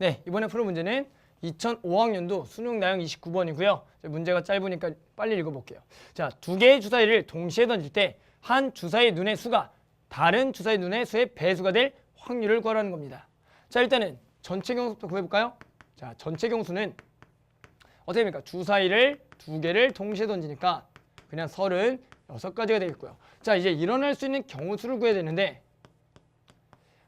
네, 이번에 풀은 문제는 2005학년도 수능 나형 29번이고요. 문제가 짧으니까 빨리 읽어볼게요. 자, 두 개의 주사위를 동시에 던질 때 한 주사위 눈의 수가 다른 주사위 눈의 수의 배수가 될 확률을 구하라는 겁니다. 자, 일단은 전체 경수부터 구해볼까요? 자, 전체 경수는 어떻게 됩니까? 주사위를 두 개를 동시에 던지니까 그냥 36가지가 되겠고요. 자, 이제 일어날 수 있는 경우수를 구해야 되는데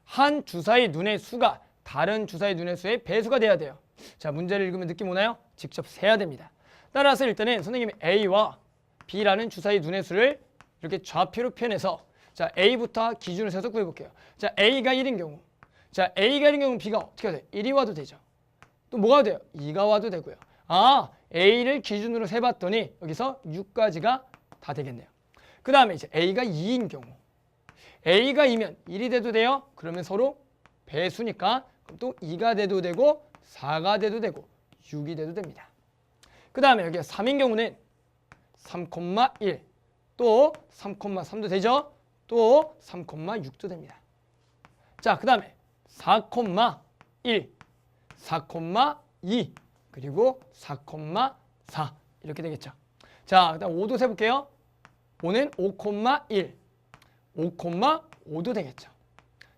한 주사위 눈의 수가 다른 주사위 눈의 수의 배수가 돼야 돼요. 자, 문제를 읽으면 느낌 오나요? 직접 세야 됩니다. 따라서 일단은 선생님이 A와 B라는 주사위 눈의 수를 이렇게 좌표로 표현해서 자, A부터 기준을 세서 구해 볼게요. 자, A가 1인 경우. 자, A가 1인 경우 B가 어떻게 돼? 1이 와도 되죠. 또 뭐가 돼요? 2가 와도 되고요. 아, A를 기준으로 세 봤더니 여기서 6까지가 다 되겠네요. 그 다음에 이제 A가 2인 경우. A가 2면 1이 돼도 돼요. 그러면 서로 배수니까 그럼 또 2가 돼도 되고 4가 돼도 되고 6이 돼도 됩니다. 그 다음에 여기가 3인 경우는 3,1 또 3,3도 되죠. 또 3,6도 됩니다. 자, 그 다음에 4,1 4,2 그리고 4,4 이렇게 되겠죠. 자, 그다음 5도 세 볼게요. 5는 5,1 5,5도 되겠죠.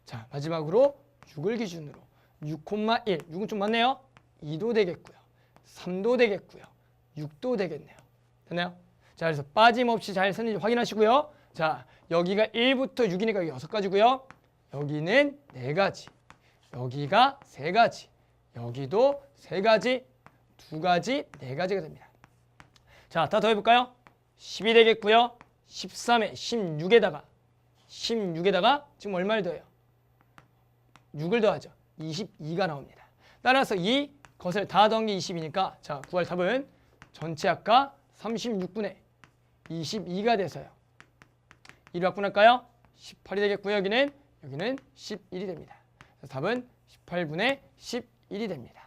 자, 마지막으로 6을 기준으로 6,1 6은 좀 많네요. 2도 되겠고요. 3도 되겠고요. 6도 되겠네요. 됐나요? 자, 그래서 빠짐없이 잘 쓰는지 확인하시고요. 자, 여기가 1부터 6이니까 여기 6가지고요. 여기는 4가지. 여기가 3가지. 여기도 3가지, 2가지, 4가지가 됩니다. 자, 다 더해볼까요? 10이 되겠고요. 13에 16에다가 16에다가 지금 얼마를 더해요? 6을 더하죠. 22가 나옵니다. 따라서 이 것을 다 더한 게 20이니까 자 구할 답은 전체 아까 36분의 22가 돼서요. 1을 확분할까요? 18이 되겠고요. 여기는 여기는 11이 됩니다. 답은 18분의 11이 됩니다.